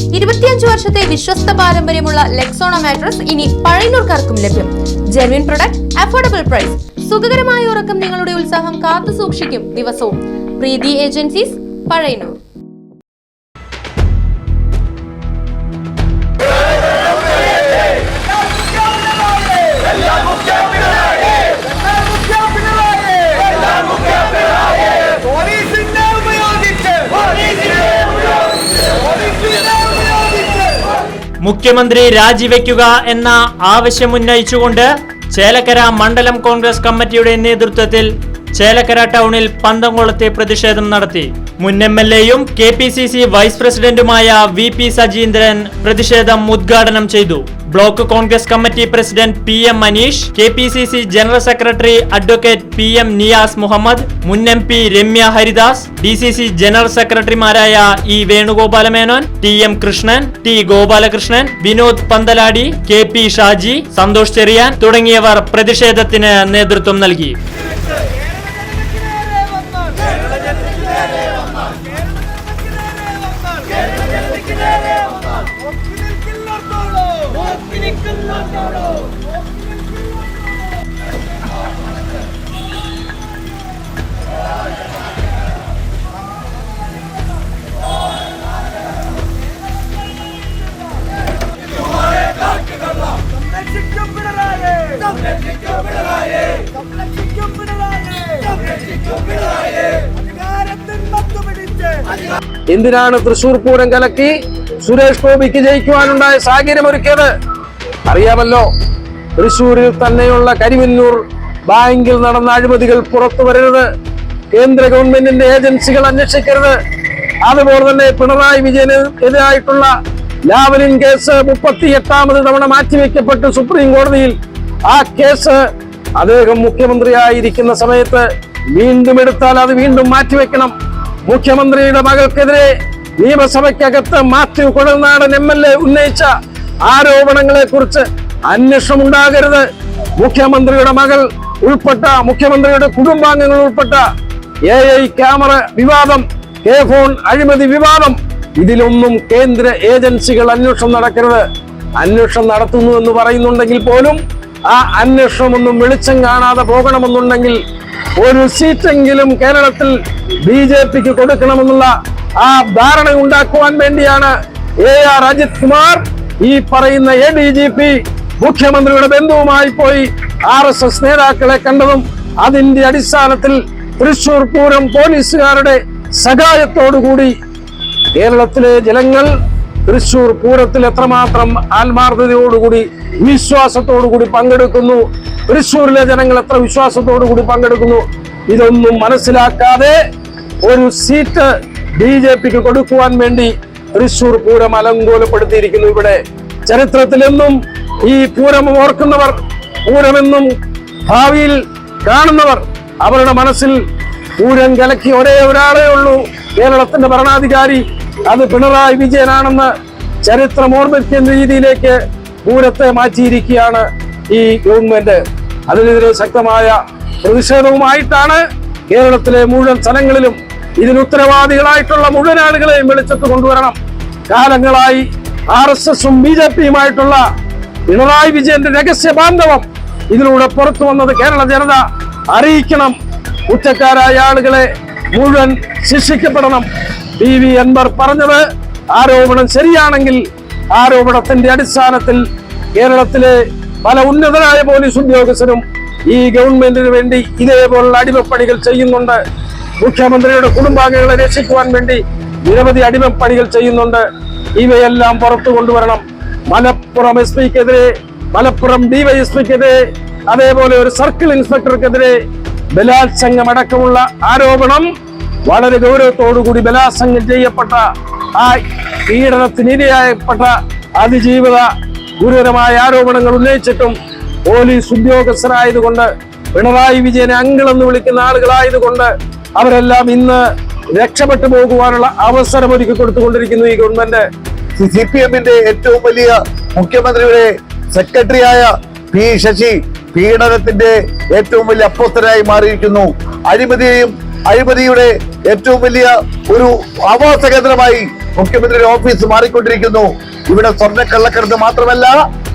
ഇരുപത്തിയഞ്ച് വർഷത്തെ വിശ്വസ്ത പാരമ്പര്യമുള്ള ലെക്സോണ മാട്രസ് ഇനി പഴയനൂർക്കാർക്കും ലഭ്യം. ജെർവിൻ പ്രൊഡക്റ്റ് അഫോർഡബിൾ പ്രൈസ് സുഖകരമായ ഉറക്കം നിങ്ങളുടെ ഉത്സാഹം കാത്തു സൂക്ഷിക്കും ദിവസവും. പ്രീതി ഏജൻസീസ് പഴയന്നൂർ. മുഖ്യമന്ത്രി രാജിവെക്കുക എന്ന ആവശ്യമുന്നയിച്ചുകൊണ്ട് ചേലക്കര മണ്ഡലം കോൺഗ്രസ് കമ്മിറ്റിയുടെ നേതൃത്വത്തിൽ ചേലക്കര ടൗണിൽ പന്തംകുളത്തെ പ്രതിഷേധം നടത്തി. മുൻ എം എൽ എയും K P C C vice പ്രസിഡന്റുമായ വി പി സജീന്ദ്രൻ പ്രതിഷേധം ഉദ്ഘാടനം ചെയ്തു. Block Congress committee president P M Manish K P C C general secretary advocate P M Niyas Muhammad മുൻ M P Ramya Haridas D C C general സെക്രട്ടറിമാരായ E Venugopala Menon T M Krishnan T Gopalakrishnan Vinod Panthaladi K P Shaji Santhosh Cheriyan തുടങ്ങിയവർ പ്രതിഷേധത്തിന് നേതൃത്വം നൽകി. എന്തിനാണ് തൃശൂർ പൂരം കലക്കി സുരേഷ് ഗോപിക്ക് ജയിക്കുവാനുണ്ടായ സാഹചര്യമൊരുക്കിയത് അറിയാമല്ലോ തൃശൂരിൽ തന്നെയുള്ള കരിവന്നൂർ ബാങ്കിൽ നടന്ന അഴിമതികൾ പുറത്തു വരരുത്. കേന്ദ്ര ഗവൺമെന്റിന്റെ ഏജൻസികൾ അന്വേഷിക്കരുത്. അതുപോലെ തന്നെ പിണറായി വിജയന് എതിരായിട്ടുള്ള ലാവലിൻ കേസ് മുപ്പത്തി എട്ടാമത് തവണ മാറ്റിവെക്കപ്പെട്ട് സുപ്രീം കോടതിയിൽ ആ കേസ് അദ്ദേഹം മുഖ്യമന്ത്രിയായിരിക്കുന്ന സമയത്ത് വീണ്ടും എടുത്താൽ അത് വീണ്ടും മാറ്റിവെക്കണം. മുഖ്യമന്ത്രിയുടെ മകൾക്കെതിരെ നിയമസഭയ്ക്കകത്ത് Mathew Kuzhalnadan M L A ഉന്നയിച്ച ആരോപണങ്ങളെ കുറിച്ച് അന്വേഷണം ഉണ്ടാകരുത് മുഖ്യമന്ത്രിയുടെ മകൾ ഉൾപ്പെട്ട മുഖ്യമന്ത്രിയുടെ കുടുംബാംഗങ്ങൾ ഉൾപ്പെട്ട എ ഐ ക്യാമറ വിവാദം കെ ഫോൺ അഴിമതി വിവാദം ഇതിലൊന്നും കേന്ദ്ര ഏജൻസികൾ അന്വേഷണം നടക്കരുത്. അന്വേഷണം നടത്തുന്നു എന്ന് പറയുന്നുണ്ടെങ്കിൽ പോലും ആ അന്വേഷണം ഒന്നും വെളിച്ചം കാണാതെ പോകണമെന്നുണ്ടെങ്കിൽ ഒരു സീറ്റെങ്കിലും കേരളത്തിൽ ബി ജെ പിക്ക് കൊടുക്കണമെന്നുള്ള ആ ധാരണ ഉണ്ടാക്കുവാൻ വേണ്ടിയാണ് എ ആർ അജിത് കുമാർ ഈ പറയുന്ന എ ഡി ജി പി മുഖ്യമന്ത്രിയുടെ ബന്ധുവുമായി പോയി ആർ എസ് എസ് നേതാക്കളെ കണ്ടതും അതിന്റെ അടിസ്ഥാനത്തിൽ തൃശൂർ പൂരം പോലീസുകാരുടെ സഹായത്തോടുകൂടി കേരളത്തിലെ ജനങ്ങൾ തൃശൂർ പൂരത്തിൽ എത്രമാത്രം ആത്മാർത്ഥതയോടുകൂടി വിശ്വാസത്തോടുകൂടി പങ്കെടുക്കുന്നു തൃശൂരിലെ ജനങ്ങൾ എത്ര വിശ്വാസത്തോടുകൂടി പങ്കെടുക്കുന്നു ഇതൊന്നും മനസ്സിലാക്കാതെ ഒരു സീറ്റ് ബി ജെ പിക്ക് കൊടുക്കുവാൻ വേണ്ടി തൃശൂർ പൂരം അലങ്കോലപ്പെടുത്തിയിരിക്കുന്നു ഇവിടെ. ചരിത്രത്തിലെന്നും ഈ പൂരം ഓർക്കുന്നവർ പൂരമെന്നും ഭാവിയിൽ കാണുന്നവർ അവരുടെ മനസ്സിൽ പൂരം കലക്കി ഒരേ ഒരാളേ ഉള്ളൂ. കേരളത്തിന്റെ ഭരണാധികാരി അത് പിണറായി വിജയനാണെന്ന് ചരിത്രം ഓർമ്മിക്കുന്ന രീതിയിലേക്ക് പൂരത്തെ മാറ്റിയിരിക്കുകയാണ് ഈ ഗവൺമെന്റ്. അതിനെതിരെ ശക്തമായ പ്രതിഷേധവുമായിട്ടാണ് കേരളത്തിലെ മുഴുവൻ സ്ഥലങ്ങളിലും ഇതിന് ഉത്തരവാദികളായിട്ടുള്ള മുഴുവൻ ആളുകളെയും വെളിച്ചത്ത് കൊണ്ടുവരണം. കാലങ്ങളായി ആർ എസ് എസും ബി ജെ പിയുമായിട്ടുള്ള പിണറായി വിജയന്റെ രഹസ്യ ബാന്ധവം ഇതിലൂടെ പുറത്തു വന്നത് കേരള ജനത. അറിയിക്കണം. കുറ്റക്കാരായ ആളുകളെ മുഴുവൻ ശിക്ഷിക്കപ്പെടണം. പി വി അൻവർ പറഞ്ഞത് ആരോപണം ശരിയാണെങ്കിൽ ആരോപണത്തിന്റെ അടിസ്ഥാനത്തിൽ കേരളത്തിലെ പല ഉന്നതരായ പോലീസ് ഉദ്യോഗസ്ഥരും ഈ ഗവൺമെന്റിന് വേണ്ടി ഇതേപോലുള്ള അടിമപ്പണികൾ ചെയ്യുന്നുണ്ട്. മുഖ്യമന്ത്രിയുടെ കുടുംബാംഗങ്ങളെ രക്ഷിക്കുവാൻ വേണ്ടി നിരവധി അടിമപ്പണികൾ ചെയ്യുന്നുണ്ട്. ഇവയെല്ലാം പുറത്തു കൊണ്ടുവരണം. മലപ്പുറം എസ് പിക്കെതിരെ മലപ്പുറം ഡിവൈഎസ്പിക്കെതിരെ അതേപോലെ ഒരു സർക്കിൾ ഇൻസ്പെക്ടർക്കെതിരെ ബലാത്സംഗം അടക്കമുള്ള ആരോപണം വളരെ ഗൗരവത്തോടുകൂടി ബലാത്സംഗം ചെയ്യപ്പെട്ട ആ പീഡനത്തിനിരയായപ്പെട്ട അതിജീവിത ഗുരുതരമായ ആരോപണങ്ങൾ ഉന്നയിച്ചിട്ടും പോലീസ് ഉദ്യോഗസ്ഥരായതുകൊണ്ട് പിണറായി വിജയനെ അങ്കിളെന്ന് വിളിക്കുന്ന ആളുകളായതുകൊണ്ട് അവരെല്ലാം ഇന്ന് രക്ഷപ്പെട്ടു പോകുവാനുള്ള അവസരം ഒരുക്കി കൊടുത്തുകൊണ്ടിരിക്കുന്നു ഈ ഗവൺമെന്റ്. സി പി എമ്മിന്റെ ഏറ്റവും വലിയ മുഖ്യമന്ത്രിയുടെ സെക്രട്ടറിയായ പി ശശി പീഡനത്തിന്റെ ഏറ്റവും വലിയ അപ്പോസ്തരായി മാറിയിരിക്കുന്നു. അഴിമതിയെയും അഴിമതിയുടെ ഏറ്റവും വലിയ ഒരു ആവാസ കേന്ദ്രമായി മുഖ്യമന്ത്രിയുടെ ഓഫീസ് മാറിക്കൊണ്ടിരിക്കുന്നു. ഇവിടെ സ്വർണ കള്ളക്കടത്ത് മാത്രമല്ല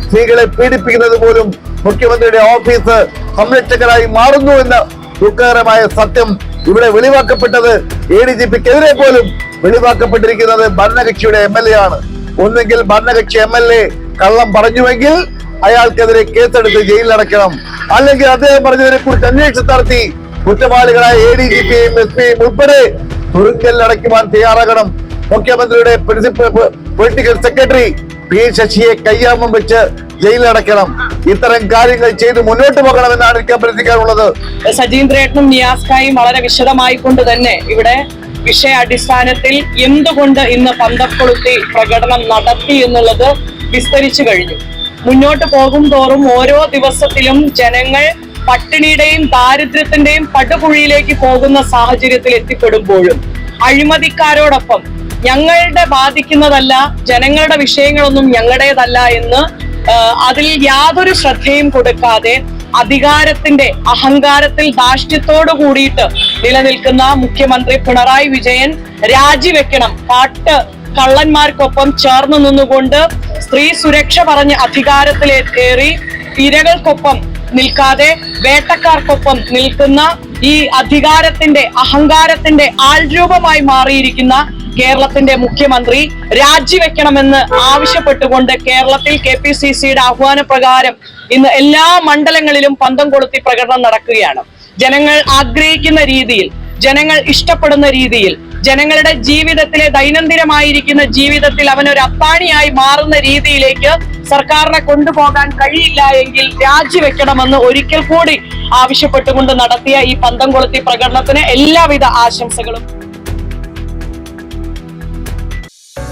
സ്ത്രീകളെ പീഡിപ്പിക്കുന്നത് പോലും മുഖ്യമന്ത്രിയുടെ ഓഫീസ് സംരക്ഷകരായി മാറുന്നു എന്ന ദുഃഖകരമായ സത്യം ഇവിടെ വെളിവാക്കപ്പെട്ടത് എ ഡി ജി പിക്കെതിരെ പോലും വെളിവാക്കപ്പെട്ടിരിക്കുന്നത് ഭരണകക്ഷിയുടെ എം എൽ എ ആണ്. ഒന്നെങ്കിൽ ഭരണകക്ഷി എം എൽ എ കള്ളം പറഞ്ഞുവെങ്കിൽ അയാൾക്കെതിരെ കേസെടുത്ത് ജയിലിലടക്കണം അല്ലെങ്കിൽ അദ്ദേഹം പറഞ്ഞതിനെ കുറിച്ച് അന്വേഷണം നടത്തി കുറ്റവാളികളായ എ ഡി ജി പിയും എസ് പിയും ഉൾപ്പെടെ തുറുങ്കലിലടയ്ക്കുവാൻ തയ്യാറാകണം. മുഖ്യമന്ത്രിയുടെ പൊളിറ്റിക്കൽ സെക്രട്ടറി പി ശശിയെ കയ്യാമം വെച്ച് ജയിലിലടക്കണം ഇത്തരം കാര്യങ്ങൾ ചെയ്ത് മുന്നോട്ട് പോകണമെന്നാണ് എനിക്ക് അഭ്യർത്ഥിക്കാനുള്ളത് സജീന്ദ്രേട്ടനും നിയാസ്കായും വളരെ വിശദമായി കൊണ്ട് തന്നെ ഇവിടെ വിഷയാടിസ്ഥാനത്തിൽ എന്തുകൊണ്ട് ഇന്ന് പന്തക്കൊളുത്തി പ്രകടനം നടത്തി എന്നുള്ളത് വിസ്തരിച്ചു കഴിഞ്ഞു. മുന്നോട്ട് പോകും തോറും ഓരോ ദിവസത്തിലും ജനങ്ങൾ പട്ടിണിയുടെയും ദാരിദ്ര്യത്തിന്റെയും പടുകുഴിയിലേക്ക് പോകുന്ന സാഹചര്യത്തിൽ എത്തിപ്പെടുമ്പോഴും അഴിമതിക്കാരോടൊപ്പം ഞങ്ങളുടെ ബാധിക്കുന്നതല്ല ജനങ്ങളുടെ വിഷയങ്ങളൊന്നും ഞങ്ങളുടേതല്ല എന്ന് അതിൽ യാതൊരു ശ്രദ്ധയും കൊടുക്കാതെ അധികാരത്തിന്റെ അഹങ്കാരത്തിൽ ധാർഷ്ട്യത്തോടു കൂടിയിട്ട് നിലനിൽക്കുന്ന മുഖ്യമന്ത്രി പിണറായി വിജയൻ രാജിവെക്കണം. പാട്ട് കള്ളന്മാർക്കൊപ്പം ചേർന്ന് നിന്നുകൊണ്ട് സ്ത്രീ സുരക്ഷ പറഞ്ഞ് അധികാരത്തിലേറി ഇരകൾക്കൊപ്പം നിൽക്കാതെ വേട്ടക്കാർക്കൊപ്പം നിൽക്കുന്ന ഈ അധികാരത്തിന്റെ അഹങ്കാരത്തിന്റെ ആൾരൂപമായി മാറിയിരിക്കുന്ന കേരളത്തിന്റെ മുഖ്യമന്ത്രി രാജിവെക്കണമെന്ന് ആവശ്യപ്പെട്ടുകൊണ്ട് കേരളത്തിൽ കെ പി സി സിയുടെ ആഹ്വാന പ്രകാരം ഇന്ന് എല്ലാ മണ്ഡലങ്ങളിലും പന്തം കൊളുത്തി പ്രകടനം നടക്കുകയാണ്. ജനങ്ങൾ ആഗ്രഹിക്കുന്ന രീതിയിൽ ജനങ്ങൾ ഇഷ്ടപ്പെടുന്ന രീതിയിൽ ജനങ്ങളുടെ ജീവിതത്തിലെ ദൈനംദിനമായിരിക്കുന്ന ജീവിതത്തിൽ അവനൊരു അത്താണിയായി മാറുന്ന രീതിയിലേക്ക് സർക്കാരിനെ കൊണ്ടുപോകാൻ കഴിയില്ല എങ്കിൽ രാജിവെക്കണമെന്ന് ഒരിക്കൽ കൂടി ആവശ്യപ്പെട്ടുകൊണ്ട് നടത്തിയ ഈ പന്തം കൊളുത്തി പ്രകടനത്തിന് എല്ലാവിധ ആശംസകളും.